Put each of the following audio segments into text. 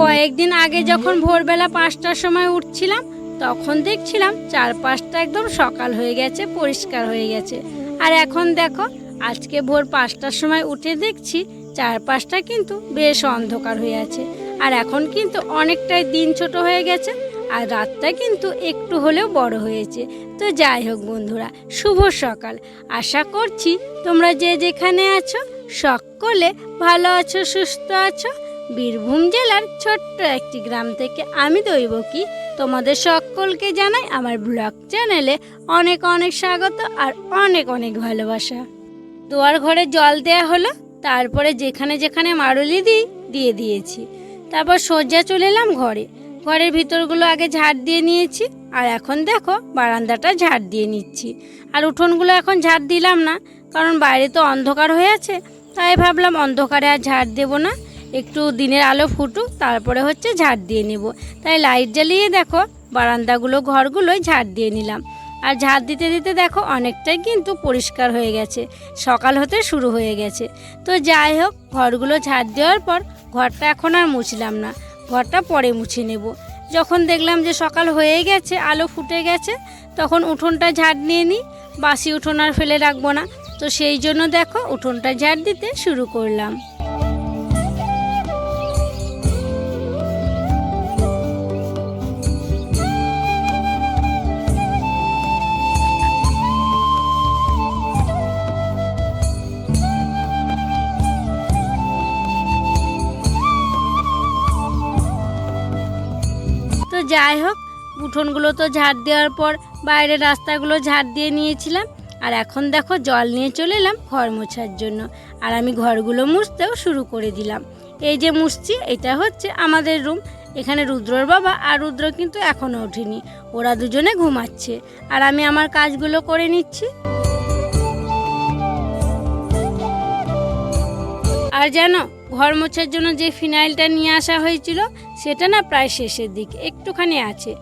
কয়েকদিন আগে যখন ভোরবেলা পাঁচটার সময় উঠছিলাম, তখন দেখছিলাম চারপাশটা একদম সকাল হয়ে গেছে, পরিষ্কার হয়ে গেছে। আর এখন দেখো, আজকে ভোর পাঁচটার সময় উঠে দেখছি চারপাশটা কিন্তু বেশ অন্ধকার হয়ে আছে। আর এখন কিন্তু অনেকটাই দিন ছোট হয়ে গেছে, আর রাতটা কিন্তু একটু হলেও বড় হয়েছে। তো যাই হোক বন্ধুরা, শুভ সকাল। আশা করছি তোমরা যে যেখানে আছো, সকলে ভালো আছো, সুস্থ আছো। বীরভূম জেলার ছোট্ট একটি গ্রাম থেকে আমি দৈবকী তোমাদের সকলকে জানাই আমার ব্লগ চ্যানেলে অনেক অনেক স্বাগত আর অনেক অনেক ভালোবাসা। দুয়ার ঘরে জল দেয়া হলো, তারপরে যেখানে যেখানে মারুলি দিই, দিয়ে দিয়েছি। তারপর সজ্জা চলে এলাম ঘরে। ঘরের ভিতরগুলো আগে ঝাড় দিয়ে নিয়েছি, আর এখন দেখো বারান্দাটা ঝাড় দিয়ে নিচ্ছি। আর উঠোনগুলো এখন ঝাড় দিলাম না, কারণ বাইরে তো অন্ধকার হয়ে আছে, তাই ভাবলাম অন্ধকারে আর ঝাড় দেবো না। একটু দিনের আলো ফুটুক, তারপরে হচ্ছে ঝাড় দিয়ে নেব। তাই লাইট জ্বালিয়ে দেখো, বারান্দাগুলো ঘরগুলোই ঝাড় দিয়ে নিলাম। আর ঝাড় দিতে দিতে দেখো, অনেকটাই কিন্তু পরিষ্কার হয়ে গেছে। সকাল হতে শুরু হয়ে গেছে। তো যাই হোক, ঘরগুলো ঝাড় দেওয়ার পর ঘরটা এখন আর মুছলাম না। ঘরটা পরে মুছে নেব। যখন দেখলাম যে সকাল হয়ে গেছে, আলো ফুটে গেছে, তখন উঠোনটা ঝাড় নিয়ে নিই। বাসি উঠোন আর ফেলে রাখব না। তো সেই জন্য দেখো, উঠোনটা ঝাড় দিতে শুরু করলাম। যাই হোক, উঠোনগুলো তো ঝাড় দেওয়ার পর বাইরের রাস্তাগুলো ঝাড় দিয়ে নিয়েছিলাম। আর এখন দেখো, জল নিয়ে চলে এলাম ঘর মোছার জন্য। আর আমি ঘরগুলো মুছতেও শুরু করে দিলাম। এই যে মুছছি, এটা হচ্ছে আমাদের রুম। এখানে রুদ্রর বাবা আর রুদ্র কিন্তু এখনও ওঠেনি। ওরা দুজনে ঘুমাচ্ছে। আর আমি আমার কাজগুলো করে নিচ্ছি। আর জানো ঘর মোছার জন্য যে ফিনাইলটা নিয়ে আসা হয়েছিল, সেটা না প্রায় শেষের দিকে, একটুখানি আছে।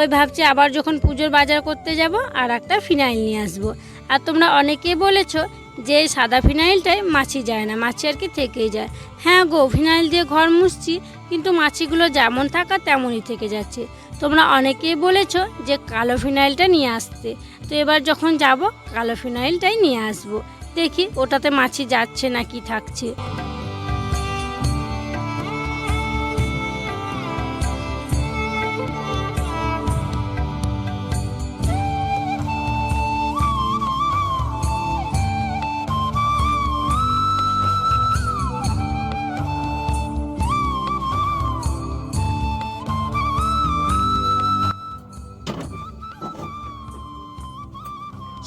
ওই ভাবছি আবার যখন পুজোর বাজার করতে যাব, আর একটা ফিনাইল নিয়ে আসব। আর তোমরা অনেকেই বলেছ যে সাদা ফিনাইলটায় মাছি যায় না, মাছি আর কি থেকেই যায়। হ্যাঁ গো, ফিনাইল দিয়ে ঘর মুছছি, কিন্তু মাছিগুলো যেমন থাকা তেমনই থেকে যাচ্ছে। তোমরা অনেকেই বলেছ যে কালো ফিনাইলটা নিয়ে আসতে। তো এবার যখন যাব, কালো ফিনাইলটাই নিয়ে আসব। দেখি ওটাতে মাছি যাচ্ছে না কি থাকছে।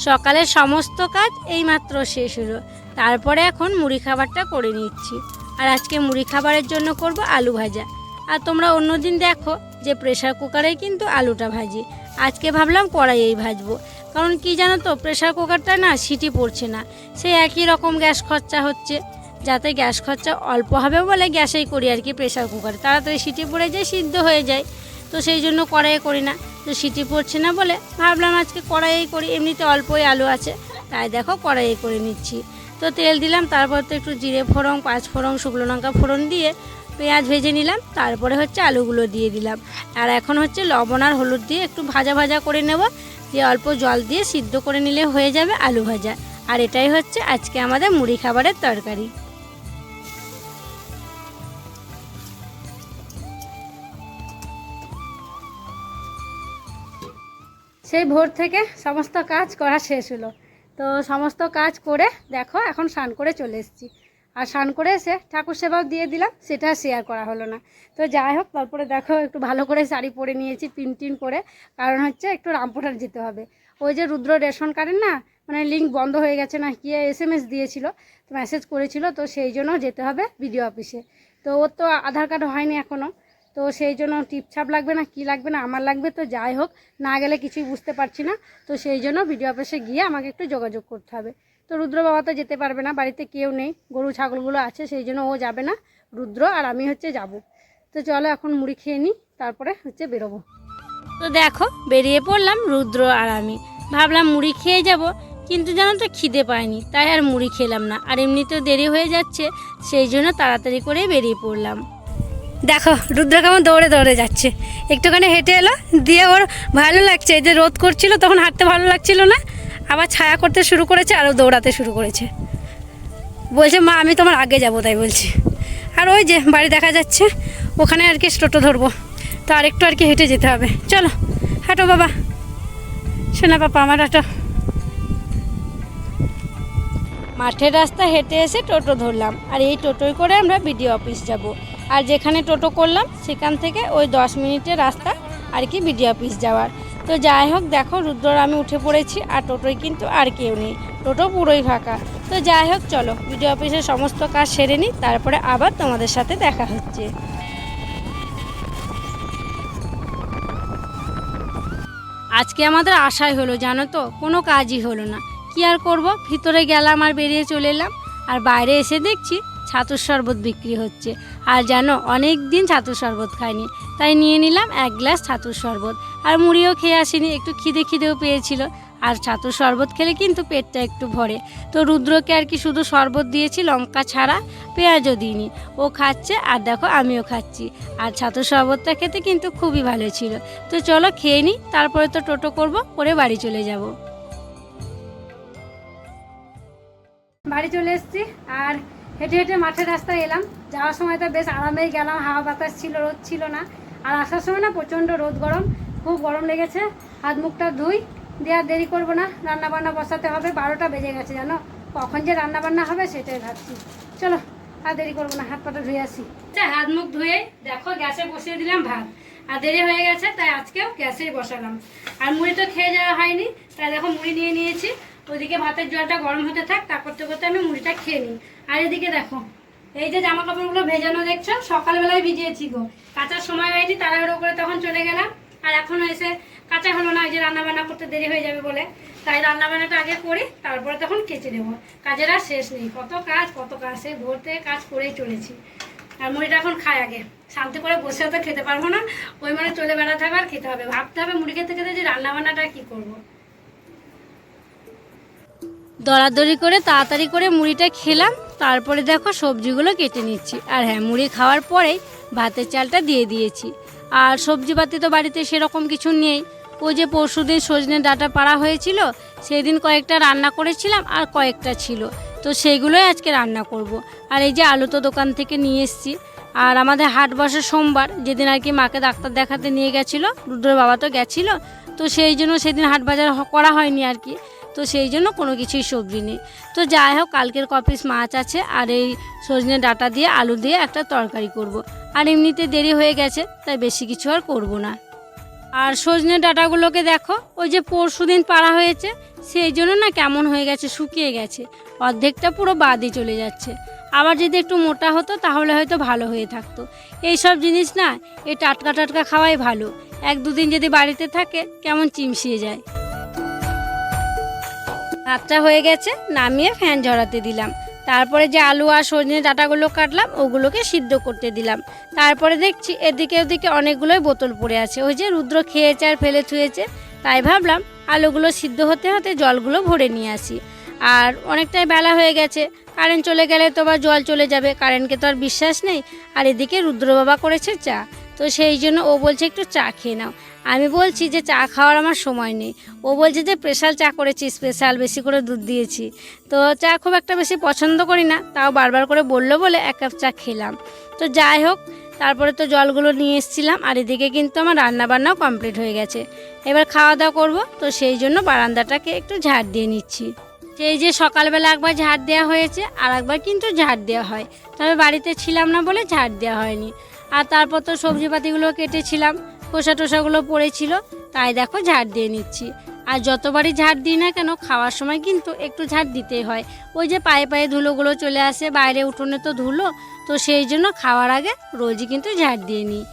সকালের সমস্ত কাজ এইমাত্র শেষ হলো। তারপরে এখন মুড়ি খাবারটা করে নিচ্ছি। আর আজকে মুড়ি খাবারের জন্য করব আলু ভাজা। আর তোমরা অন্যদিন দেখো যে প্রেশার কুকারেই কিন্তু আলুটা ভাজি। আজকে ভাবলাম কড়াইয়েই ভাজবো। কারণ কি জানো তো প্রেশার কুকারটা না সিটি পড়ছে না। সেই একই রকম গ্যাস খরচা হচ্ছে। যাতে গ্যাস খরচা অল্প হবে বলে গ্যাসেই করি আর কি প্রেশার কুকারে তাড়াতাড়ি সিটি পড়ে যায়, সিদ্ধ হয়ে যায়। তো সেই জন্য কড়াইয়ে করি না। তো সিটি পড়ছে না বলে ভাবলাম আজকে কড়াইয়ে করি, এমনিতে অল্পই আলু আছে। তাই দেখো কড়াইয়ে করে নিচ্ছি। তো তেল দিলাম, তারপর তো একটু জিরে ফোড়ন, পাঁচ ফোড়ন, শুকনো লঙ্কা ফোড়ন দিয়ে পেঁয়াজ ভেজে নিলাম, তারপরে হচ্ছে আলুগুলো দিয়ে দিলাম। আর এখন হচ্ছে লবণ আর হলুদ দিয়ে একটু ভাজা ভাজা করে নেব, দিয়ে অল্প জল দিয়ে সিদ্ধ করে নিলে হয়ে যাবে আলু ভাজা। আর এটাই হচ্ছে আজকে আমাদের মুড়ি খাবারের তরকারি। সেই ভোর থেকে সমস্ত কাজ করা শেষ হলো। তো সমস্ত কাজ করে দেখো এখন স্নান করে চলে এসেছি। আর স্নান করে এসে ঠাকুর সেবাও দিয়ে দিলাম, সেটা শেয়ার করা হলো না। তো যাই হোক, তারপরে দেখো একটু ভালো করে শাড়ি পরে নিয়েছি পিন করে। কারণ হচ্ছে একটু রামপুরহাট যেতে হবে। ওই যে রুদ্র রেশন কার্ডের না মানে লিঙ্ক বন্ধ হয়ে গেছে না কি এস এম এস দিয়েছিল, তো মেসেজ করেছিল, তো সেই জন্য যেতে হবে বিডিও অফিসে তো ওর তো আধার কার্ড হয়নি এখনও তো সেই জন্য টিপছাপ লাগবে না, কি লাগবে না, আমার লাগবে তো যাই হোক, না গেলে কিছুই বুঝতে পারছি না। তো সেই জন্য ভিডিও অফিসে গিয়ে আমাকে একটু যোগাযোগ করতে হবে। তো রুদ্র বাবা তো যেতে পারবে না, বাড়িতে কেউ নেই, গরু ছাগলগুলো আছে, সেই জন্য ও যাবে না, রুদ্র আর আমি হচ্ছে যাব। তো চলো এখন মুড়ি খেয়ে নিই, তারপরে হচ্ছে বেরোবো। তো দেখো, বেরিয়ে পড়লাম রুদ্র আর আমি। ভাবলাম মুড়ি খেয়ে যাব, কিন্তু জানো তো খিদে পায়নি, তাই আর মুড়ি খেলাম না। আর এমনিতেও দেরি হয়ে যাচ্ছে, সেই জন্য তাড়াতাড়ি করে বেরিয়ে পড়লাম। দেখো, রুদ্র কেমন দৌড়ে দৌড়ে যাচ্ছে। একটুখানি হেঁটে এলো, দিয়ে ওর ভালো লাগছে। এই যে রোদ করছিল, তখন হাঁটতে ভালো লাগছিল না। আবার ছায়া করতে শুরু করেছে, আরও দৌড়াতে শুরু করেছে। বলছে, মা, আমি তোমার আগে যাব, তাই বলছি। আর ওই যে, বাড়ি দেখা যাচ্ছে, ওখানে আর কি টোটো ধরবো। তো আর একটু আর কি হেঁটে যেতে হবে। চলো, হাঁটো বাবা। শোনা পাপা আমার হাঁটো। মাঠের রাস্তা হেঁটে এসে টোটো ধরলাম। আর এই টোটোয় করে আমরা বিডিও অফিস যাব। আর যেখানে টোটো করলাম, সেখান থেকে ওই দশ মিনিটের রাস্তা আর কি বিডিও অফিস যাওয়ার। তো যাই হোক, দেখো রুদ্রর আমি উঠে পড়েছি, আর টোটোয় কিন্তু আর কেউ নেই। টোটো পুরোই ফাঁকা। তো যাই হোক, চলো বিডিও অফিসের সমস্ত কাজ সেরে নিই, তারপরে আবার তোমাদের সাথে দেখা হচ্ছে। আজকে আমাদের আশাই হলো, জানো তো? কোনো কাজই হলো না। কি আর করব? ভিতরে গেলাম আর বেরিয়ে চলে এলাম। আর বাইরে এসে দেখছি ছাতুর শরবত বিক্রি হচ্ছে। আর জানো অনেক দিন ছাতুর শরবত খাইনি। তাই নিয়ে নিলাম এক গ্লাস ছাতুর শরবত। আর মুড়িও খেয়ে আসিনি, একটু খিদে খিদেও পেয়েছিল। আর ছাতুর শরবত খেলে কিন্তু পেটটা একটু ভরে। তো রুদ্রকে আর কি শুধু শরবত দিয়েছি, লঙ্কা ছাড়া, পেঁয়াজও দিইনি। ও খাচ্ছে, আর দেখো আমিও খাচ্ছি। আর ছাতুর শরবতটা খেতে কিন্তু খুবই ভালো ছিল। তো চলো খেয়ে নিই, তারপরে তো টোটো করব, করে বাড়ি চলে যাব। বাড়ি চলে এসেছি, আর হেঁটে হেঁটে মাঠের রাস্তায় এলাম। যাওয়ার সময় তো বেশ আরামেই গেলাম, হাওয়া বাতাস ছিল, রোদ ছিল না। আর আসার সময় না প্রচণ্ড রোদ, গরম, খুব গরম লেগেছে। হাত মুখটা ধুই, দিয়ে আর দেরি করব না। রান্না বান্না বসাতে হবে, বারোটা বেজে গেছে, জানো? কখন যে রান্না বান্না হবে সেটাই ভাবছি। চলো, আর দেরি করব না, হাত পাটা ধুয়ে আসি। হাত মুখ ধুয়ে, দেখো, গ্যাসে বসিয়ে দিলাম ভাত। আর দেরি হয়ে গেছে, তাই আজকেও গ্যাসেই বসালাম। আর মুড়ি তো খেয়ে যাওয়া হয়নি, তাই দেখো মুড়ি নিয়ে নিয়েছি। ওইদিকে ভাতের জলটা গরম হতে থাক তা করতে করতে আমি মুড়িটা খেয়ে নিই। আর এদিকে দেখো, এই যে জামা কাপড়গুলো ভেজানো দেখছ, সকালবেলায় ভিজিয়েছি গো। কাচার সময় হয়নি, তাড়াহুড়ো করে তখন চলে গেলাম। আর এখনও এসে কাঁচা হলো না যে রান্না বান্না করতে দেরি হয়ে যাবে বলে। তাই রান্না বান্নাটা আগে করি, তারপরে তখন কেচে নেব। কাজের আর শেষ নেই, কত কাজ কত কাজ সে থেকে কাজ করেই চলেছি। আর মুড়িটা এখন খায় আগে। শান্তি করে বসে তো খেতে পারব না। ওই মানে চলে বেড়াতে হবে আর খেতে হবে। ভাবতে হবে মুড়ি খেতে খেতে যে রান্নাবান্নাটা কী করব। দরাদরি করে তাড়াতাড়ি করে মুড়িটা খেলাম, তারপরে দেখো সবজিগুলো কেটে নিচ্ছি। আর হ্যাঁ মুড়ি খাওয়ার পরেই ভাতের চালটা দিয়ে দিয়েছি। আর সবজি পাতি তো বাড়িতে সেরকম কিছু নেই। ওই যে পরশু দিন সজনে ডাটা পাড়া হয়েছিল সেই দিন কয়েকটা রান্না করেছিলাম আর কয়েকটা ছিল। তো সেইগুলোই আজকে রান্না করব। আর এই যে আলু তো দোকান থেকে নিয়ে এসেছি। আর আমাদের হাট বসে সোমবার, যেদিন আর কি মাকে ডাক্তার দেখাতে নিয়ে গেছিল, রুদ্রের বাবা তো গেছিল, তো সেই জন্য সেদিন হাট বাজার করা হয়নি আর কি। তো সেই জন্য কোনো কিছুই সবজি নেই। তো যাই হোক, কালকের কপিস মাছ আছে আর এই সজনে ডাটা দিয়ে আলু দিয়ে একটা তরকারি করব। আর এমনিতে দেরি হয়ে গেছে, তাই বেশি কিছু আর করব না। আর সজনে ডাটাগুলোকে দেখো, ওই যে পরশু দিন পাড়া হয়েছে, সেই জন্য না কেমন হয়ে গেছে, শুকিয়ে গেছে। অর্ধেকটা পুরো বাদই চলে যাচ্ছে। আবার যদি একটু মোটা হতো, তাহলে হয়তো ভালো হয়ে থাকতো। এই সব জিনিস না, এই টাটকা টাটকা খাওয়াই ভালো। এক দুদিন যদি বাড়িতে থাকে, কেমন চিমসিয়ে যায়। ভাতটা হয়ে গেছে, নামিয়ে ফ্যান ঝরাতে দিলাম। তারপরে যে আলু আর সজনে ডাটাগুলো কাটলাম, ওগুলোকে সিদ্ধ করতে দিলাম। তারপরে দেখছি এদিকে ওদিকে অনেকগুলোই বোতল পড়ে আছে। ওই যে রুদ্র খেয়েছে আর ফেলে থুয়েছে, তাই ভাবলাম আলুগুলো সিদ্ধ হতে হতে জলগুলো ভরে নিয়ে আসি। আর অনেকটাই বেলা হয়ে গেছে, কারেন্ট চলে গেলে তো আবার জল চলে যাবে, কারেন্টকে তো আর বিশ্বাস নেই। আর এদিকে রুদ্র বাবা করেছে চা, তো সেই জন্য ও বলছে একটু চা খেয়ে নাও। আমি বলছি যে চা খাওয়ার আমার সময় নেই। ও বলছে যে স্পেশাল চা করেছি স্পেশাল বেশি করে দুধ দিয়েছি। তো চা খুব একটা বেশি পছন্দ করি না, তাও বারবার করে বলল বলে এক কাপ চা খেলাম। তো যাই হোক, তারপরে তো জলগুলো নিয়ে এসেছিলাম, আর এদিকে কিন্তু আমার রান্না বান্নাও কমপ্লিট হয়ে গেছে। এবার খাওয়া দাওয়া করব, তো সেই জন্য বারান্দাটাকে একটু ঝাড় দিয়ে নিচ্ছি। সেই যে সকালবেলা একবার ঝাড় দেওয়া হয়েছে, আর একবার কিন্তু ঝাড় দেওয়া হয়। তবে বাড়িতে ছিলাম না বলে ঝাড় দেওয়া হয়নি। আর তারপর তো সবজিপাতিগুলো কেটেছিলাম খোসা টোসাগুলো পড়েছিল, তাই দেখো ঝাড় দিয়ে নিচ্ছি। আর যতবারই ঝাড় দিই না কেন, খাওয়ার সময় কিন্তু একটু ঝাড় দিতেই হয়। ওই যে পায়ে পায়ে ধুলোগুলো চলে আসে, বাইরে উঠোনে তো ধুলো, তো সেই জন্য খাওয়ার আগে রোজই কিন্তু ঝাড় দিয়ে নিই।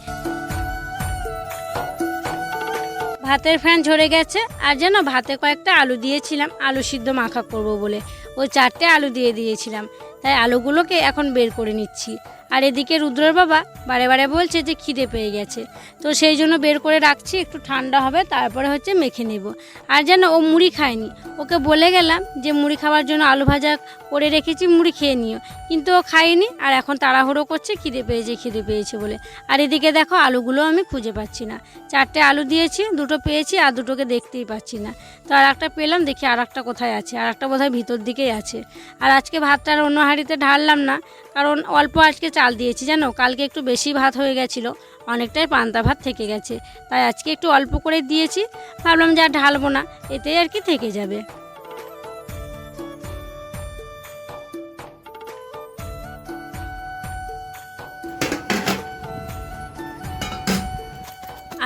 ভাতের ফ্যান ঝরে গেছে, আর যেন ভাতে কয়েকটা আলু দিয়েছিলাম, আলু সিদ্ধ মাখা করব বলে। ওই চারটে আলু দিয়ে দিয়েছিলাম। তাই আলুগুলোকে এখন বের করে নিচ্ছি। আর এদিকে রুদ্রর বাবা বারে বারে বলছে যে খিদে পেয়ে গেছে। তো সেই জন্য বের করে রাখছি, একটু ঠান্ডা হবে, তারপরে হচ্ছে মেখে নেব। আর যেন ও মুড়ি খায়নি। ওকে বলে গেলাম যে মুড়ি খাওয়ার জন্য আলু ভাজা করে রেখেছি, মুড়ি খেয়ে নিও। কিন্তু ও খায়নি, আর এখন তাড়াহুড়ো করছে, খিদে পেয়েছে খিদে পেয়েছে বলে। আর এদিকে দেখো আলুগুলো আমি খুঁজে পাচ্ছি না। চারটে আলু দিয়েছি, দুটো পেয়েছি, আর দুটোকে দেখতেই পাচ্ছি না। তো আর একটা পেলাম, দেখি আর একটা কোথায় আছে আর একটা বোধহয় ভিতর দিকেই আছে। আর আজকে ভাতটা আর অন্য হাঁড়িতে ঢাললাম না, কারণ অল্প আজকে চাল দিয়েছি জানো, কালকে একটু বেশি ভাত হয়ে গেছিল, অনেকটাই পান্তা ভাত থেকে গেছে, তাই আজকে একটু অল্প করে দিয়েছি, ভাবলাম যে ঢালবো না, এতেই আর কি থেকে যাবে।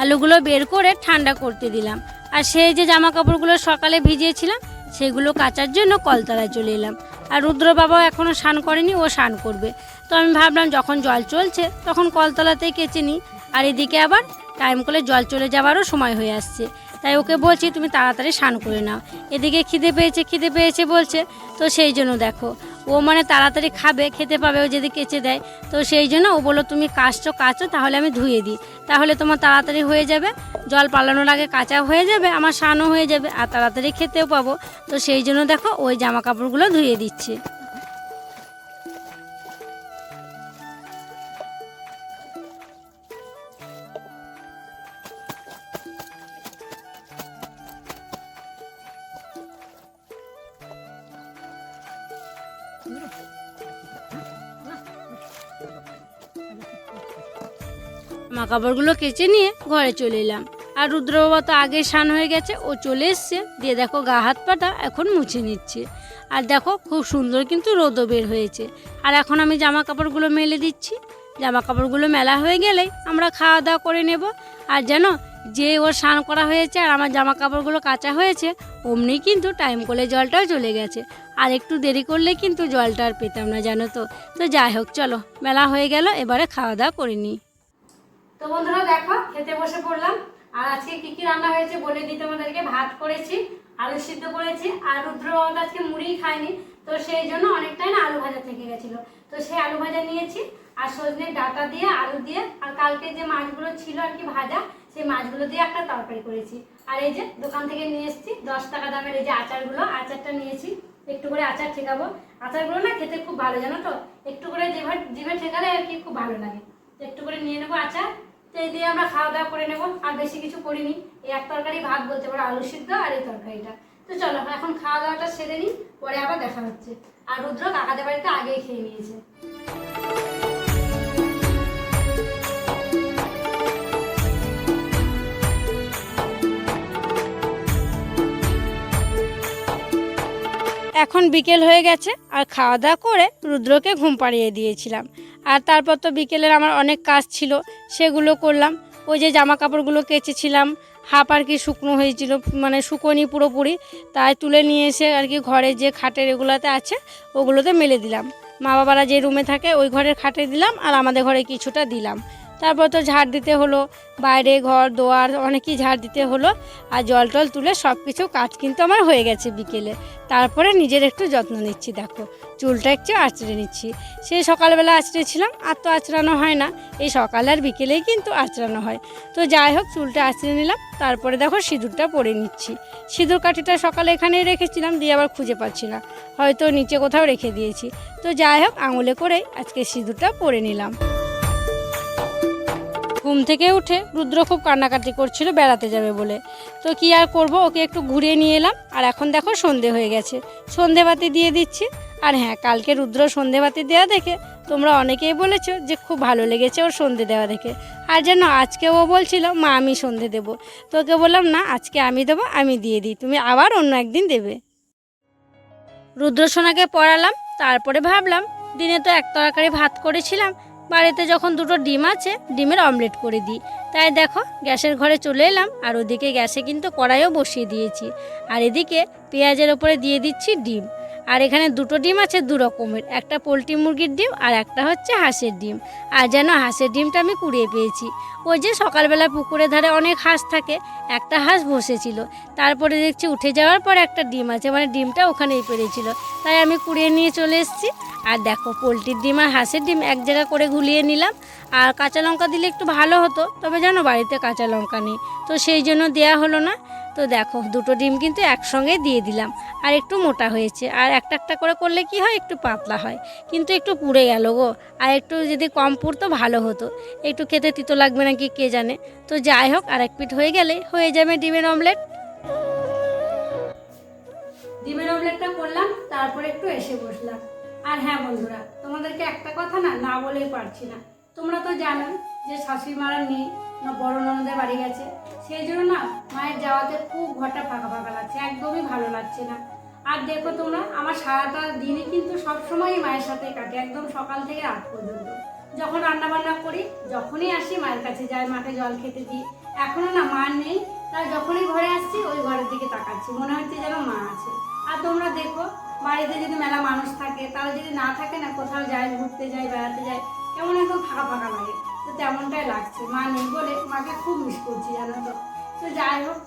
আলুগুলো বের করে ঠান্ডা করতে দিলাম, আর সেই যে জামা কাপড়গুলো সকালে ভিজিয়েছিলাম, সেগুলো কাচার জন্য কলতলায় চলে এলাম আর রুদ্র বাবাও এখনও স্নান করেনি, ও স্নান করবে। তো আমি ভাবলাম যখন জল চলছে, তখন কলতলাতেই কেচে নিই। আর এদিকে আবার টাইম কলে জল চলে যাওয়ারও সময় হয়ে আসছে। তাই ওকে বলছি, তুমি তাড়াতাড়ি স্নান করে নাও। এদিকে খিদে পেয়েছে খিদে পেয়েছে বলছে। তো সেই জন্য দেখো ও মানে তাড়াতাড়ি খাবে, খেতে পাবে, ও যদি কেচে দেয়। তো সেই জন্য ও বলল, তুমি কাচছো, কাচো, তাহলে আমি ধুয়ে দিই। তাহলে তোমার তাড়াতাড়ি হয়ে যাবে, জল পালানোর আগে কাঁচা হয়ে যাবে, আমার স্নানও হয়ে যাবে, আর তাড়াতাড়ি খেতেও পাবো। তো সেই জন্য দেখো, ওই জামা কাপড়গুলো ধুয়ে দিচ্ছে। জামা কাপড়গুলো কেচে নিয়ে ঘরে চলে এলাম। আর রুদ্র বাবা তো আগে স্নান হয়ে গেছে, ও চলে এসছে। দিয়ে দেখো গা হাত পাটা এখন মুছে নিচ্ছে। আর দেখো খুব সুন্দর কিন্তু রোদও বের হয়েছে। আর এখন আমি জামা কাপড়গুলো মেলে দিচ্ছি। জামা কাপড়গুলো মেলা হয়ে গেলে আমরা খাওয়া দাওয়া করে নেব। আর যেন যে ওর স্নান করা হয়েছে আর আমার জামা কাপড়গুলো কাঁচা হয়েছে, অমনি কিন্তু টাইম করে জলটাও চলে গেছে। আর একটু দেরি করলে কিন্তু জলটা আর পেতাম না, জানো তো? তো যাই হোক, চলো, মেলা হয়ে গেল, এবারে খাওয়া দাওয়া করে নিই। তো বন্ধুরা দেখো, খেতে বসে পড়লাম। আর আজকে কি কি রান্না হয়েছে বলে দিই তোমাদেরকে। ভাত করেছি, আলু সিদ্ধ করেছি, আর রুদ্র আজকে মুড়ি খায়নি। তো সেই জন্য অনেকটাই না আলু ভাজা থেকে গেছিল। তো সেই আলু ভাজা নিয়েছি, আর সজনে ডাটা দিয়ে, আলু দিয়ে, আর কালকে যে মাছগুলো ছিল আর কি ভাজা, সেই মাছগুলো দিয়ে একটা তরকারি করেছি। আর এই যে দোকান থেকে নিয়ে এসেছি, দশ টাকা দামের এই যে আচারগুলো, আচারটা নিয়েছি। একটু করে আচার ঠেকাবো। আচারগুলো না খেতে খুব ভালো, জানো তো? একটু করে জিভে জিভে ঠেকালে আর কি খুব ভালো লাগে। একটু করে নিয়ে নেব আচার। তো এই দিয়ে আমরা খাওয়া দাওয়া করে নেব। আর বেশি কিছু করিনি। এই এক তরকারি ভাত বলতে পারো, আলু সিদ্ধ আর এই তরকারিটা। তো চলো, এখন খাওয়া দাওয়াটা সেরে নিই, পরে আবার দেখা হচ্ছে। আর রুদ্র কাকাদের বাড়িতে আগেই খেয়ে নিয়েছে। এখন বিকেল হয়ে গেছে, আর খাওয়া দাওয়া করে রুদ্রকে ঘুম পাড়িয়ে দিয়েছিলাম। আর তারপর তো বিকেলের আমার অনেক কাজ ছিল, সেগুলো করলাম। ওই যে জামা কাপড়গুলো কেচেছিলাম, হাফ আর কি শুকনো হয়েছিল মানে শুকোনি পুরোপুরি, তাই তুলে নিয়ে এসে আর কি ঘরে যে খাটের এগুলোতে আছে, ওগুলোতে মেলে দিলাম। মা বাবারা যে রুমে থাকে, ওই ঘরের খাটে দিলাম আর আমাদের ঘরে কিছুটা দিলাম। তারপর তো ঝাড় দিতে হলো, বাইরে ঘর, দোয়ার, অনেকই ঝাড় দিতে হলো, আর জল টল তুলে সব কিছু কাজ কিন্তু আমার হয়ে গেছে বিকেলে। তারপরে নিজের একটু যত্ন নিচ্ছি, দেখো। চুলটা একটু আঁচড়ে নিচ্ছি। সেই সকালবেলা আঁচড়েছিলাম আর তো আঁচড়ানো হয় না। এই সকালে আর বিকেলেই কিন্তু আঁচড়ানো হয়। তো যাই হোক, চুলটা আঁচড়ে নিলাম, তারপরে দেখো সিঁদুরটা পরে নিচ্ছি। সিঁদুর কাঠিটা সকালে এখানেই রেখেছিলাম, দিয়ে আবার খুঁজে পাচ্ছি না। হয়তো নিচে কোথাও রেখে দিয়েছি। তো যাই হোক, আঙুলে করেই আজকে সিঁদুরটা পরে নিলাম। ঘুম থেকে উঠে রুদ্র খুব কান্নাকাটি করছিল, বেড়াতে যাবে বলে। তো কি আর করব, ওকে একটু ঘুরিয়ে নিয়ে এলাম। আর এখন দেখো সন্ধে হয়ে গেছে। সন্ধেবাতি দিয়ে দিচ্ছি। আর হ্যাঁ কালকে রুদ্র সন্ধেবাতি দেওয়া দেখে তোমরা অনেকেই বলেছ যে খুব ভালো লেগেছে ওর সন্ধে দেওয়া দেখে। আর যেন আজকে ও বলছিল, মা, আমি সন্ধে দেবো। তো ওকে বললাম, না, আজকে আমি দেবো, আমি দিয়ে দিই, তুমি আবার অন্য একদিন দেবে। রুদ্রসোনাকে পড়ালাম, তারপরে ভাবলাম, দিনে তো এক তরকারি ভাত করেছিলাম বাড়িতে যখন দুটো ডিম আছে, ডিমের অমলেট করে দিই। তাই দেখো, গ্যাসের ঘরে চলে এলাম, আর ওদিকে গ্যাসে কিন্তু কড়াইও বসিয়ে দিয়েছি। আর এদিকে পেঁয়াজের ওপরে দিয়ে দিচ্ছি ডিম। আর এখানে দুটো ডিম আছে দু রকমের, একটা পোলট্রি মুরগির ডিম আর একটা হচ্ছে হাঁসের ডিম। আর যেন হাঁসের ডিমটা আমি কুড়িয়ে পেয়েছি। ওই যে সকালবেলা পুকুরের ধারে অনেক হাঁস থাকে, একটা হাঁস বসেছিল। তারপরে দেখছি উঠে যাওয়ার পর একটা ডিম আছে মানে ডিমটা ওখানেই পেরেছিল। তাই আমি কুড়িয়ে নিয়ে চলে এসেছি। আর দেখো, পোলট্রির ডিম আর হাঁসের ডিম এক জায়গা করে গুলিয়ে নিলাম। আর কাঁচা লঙ্কা দিলে একটু ভালো হতো, তবে জানো বাড়িতে কাঁচা লঙ্কা নেই। তো সেই জন্য দেয়া হলো না। তো দেখো, দুটো ডিম কিন্তু একসঙ্গে দিয়ে দিলাম। আর একটু মোটা হয়েছে। আর একটা একটা করে করলে কি হয়? একটু পাতলা হয়। কিন্তু একটু পুড়ে গেল গো। আর একটু যদি কম পুড়তো, ভালো হতো। একটু খেতে তিতো লাগবে নাকি কে জানে? তো যাই হোক, আর এক পিঠ হয়ে গেলে হয়ে যাবে ডিমের অমলেট। ডিমের অমলেটটা করলাম, তারপরে একটু এসে বসলাম। আর হ্যাঁ বন্ধুরা, তোমাদেরকে একটা কথা না না বলেই পারছি না। তোমরা তো জানো যে শাশুড়ি মারা নেই, না বড় ননদের বাড়ি গেছে, সেই জন্য না মায়ের যাওয়াতে খুব ঘরটা ফাঁকা ফাঁকা লাগছে, একদমই ভালো লাগছে না। আর দেখো তোমরা, আমার সারাটা দিনই কিন্তু সবসময়ই মায়ের সাথে কাটে, একদম সকাল থেকে রাত পর্যন্ত। যখন রান্না বান্না করি, যখনই আসি, মায়ের কাছে যাই মাঠে জল খেতে দিই। এখনও না মা নেই, তাই যখনই ঘরে আসছি, ওই ঘরের দিকে তাকাচ্ছি, মনে হচ্ছে যেন মা আছে। আর তোমরা দেখো, বাড়িতে যদি মেলা মানুষ থাকে তাহলে যদি না থাকে না, কোথাও যায়, ঘুরতে যায়, বেড়াতে যায়, কেমন একদম ফাঁকা ফাঁকা লাগে। তো তেমনটাই লাগছে। মা নেই বলে মাকে খুব মিস করছি, জানো তো। তো যাই হোক,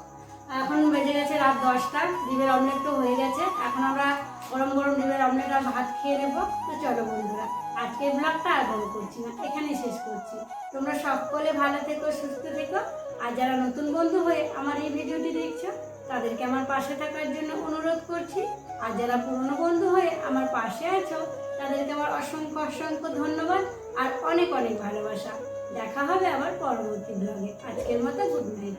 এখন বেজে গেছে রাত দশটা, ডিমের অমলেটও হয়ে গেছে। এখন আমরা গরম গরম ডিমের অমলেট আর ভাত খেয়ে নেব। তো চলো বন্ধুরা, আজকের ব্লগটা আর বড় করছি না, এখানেই শেষ করছি। তোমরা সকলে ভালো থেকো, সুস্থ থেকো। আর যারা নতুন বন্ধু হয়ে আমার এই ভিডিওটি দেখছ, তাদেরকে আমার পাশে থাকার জন্য অনুরোধ করছি। আর যারা পুরনো বন্ধু হয়ে আমার পাশে আছো, তাদেরকে আমার অসংখ্য অসংখ্য ধন্যবাদ আর অনেক অনেক ভালোবাসা। দেখা হবে আবার পরবর্তী ব্লগে আজকের মতো গুড নাইট